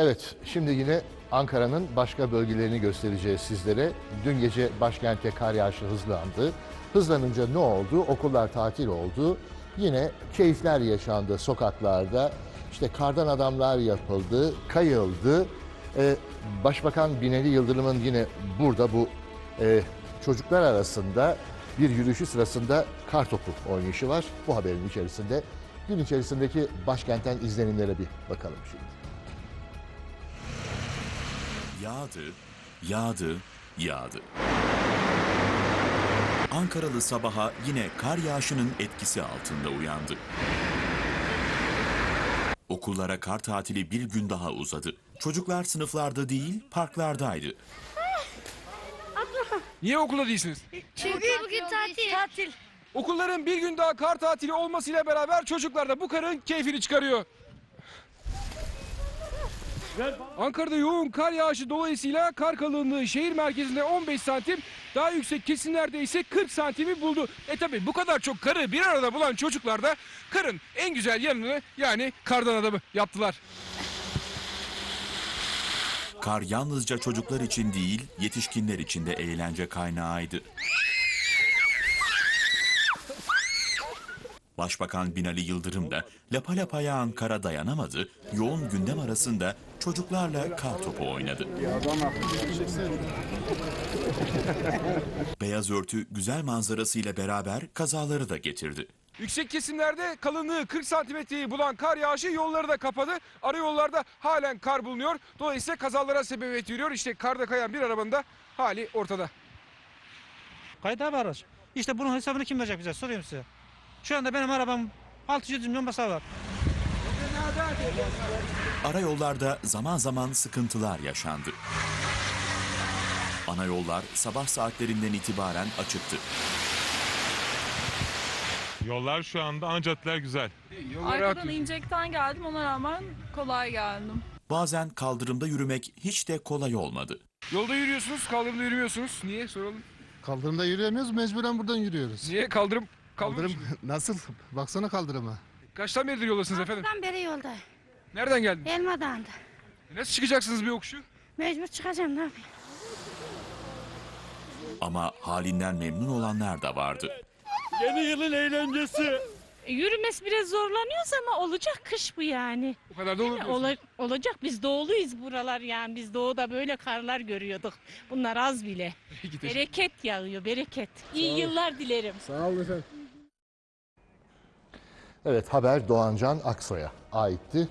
Evet, şimdi yine Ankara'nın başka bölgelerini göstereceğiz sizlere. Dün gece başkentte kar yağışı hızlandı. Hızlanınca ne oldu? Okullar tatil oldu. Yine keyifler yaşandı sokaklarda. İşte kardan adamlar yapıldı, kayıldı. Ee, Başbakan Binali Yıldırım'ın yine burada bu e, çocuklar arasında bir yürüyüşü sırasında kar topu oynayışı var. Bu haberin içerisinde gün içerisindeki başkentten izlenimlere bir bakalım şimdi. Yağdı, yağdı, yağdı. Ankaralı sabaha yine kar yağışının etkisi altında uyandı. Okullara kar tatili bir gün daha uzadı. Çocuklar sınıflarda değil, parklardaydı. Niye okulda değilsiniz? Çünkü bugün tatil. Tatil. Okulların bir gün daha kar tatili olmasıyla beraber çocuklar da bu karın keyfini çıkarıyor. Ankara'da yoğun kar yağışı dolayısıyla kar kalınlığı şehir merkezinde 15 santim, daha yüksek kesimlerde ise 40 santimi buldu. E tabi bu kadar çok karı bir arada bulan çocuklar da karın en güzel yanını yani kardan adamı yaptılar. Kar yalnızca çocuklar için değil, yetişkinler için de eğlence kaynağıydı. Başbakan Binali Yıldırım da lapa lapa yağan kara dayanamadı, yoğun gündem arasında çocuklarla kar topu oynadı. Beyaz örtü güzel manzarasıyla beraber kazaları da getirdi. Yüksek kesimlerde kalınlığı 40 santimetreyi bulan kar yağışı yolları da kapadı. Ara yollarda halen kar bulunuyor. Dolayısıyla kazalara sebebiyet veriyor. İşte karda kayan bir arabanın da hali ortada. Kayda var araç. İşte bunun hesabını kim verecek bize soruyorum size. Şu anda benim arabam 600 milyon basar var. Arayollarda zaman zaman sıkıntılar yaşandı. Ana yollar sabah saatlerinden itibaren açıktı. Yollar şu anda ancatlar güzel. Arkadan inecekten geldim ona rağmen kolay geldim. Bazen kaldırımda yürümek hiç de kolay olmadı. Yolda yürüyorsunuz, kaldırımda yürümüyorsunuz. Niye soralım? Kaldırımda yürüyemiyoruz, mecburen buradan yürüyoruz. Niye kaldırım? Kaldırım. Kaldırım nasıl? Baksana kaldırıma. Kaçtan beridir yoldasınız efendim? Buradan beri yolda. Nereden geldin? Elmadağ'da. Nasıl çıkacaksınız bir yokuşu? Mecbur çıkacağım ne yapayım? Ama halinden memnun olanlar da vardı. E, Yürümesi biraz zorlanıyoruz ama olacak kış bu yani. O kadar da olur. diyorsun. Ola- olacak biz doğuluyuz buralar yani biz doğuda böyle karlar görüyorduk. Bunlar az bile. Peki, teşekkür- Bereket yağıyor bereket. İyi yıllar dilerim. Evet haber Doğancan Aksoy'a aitti.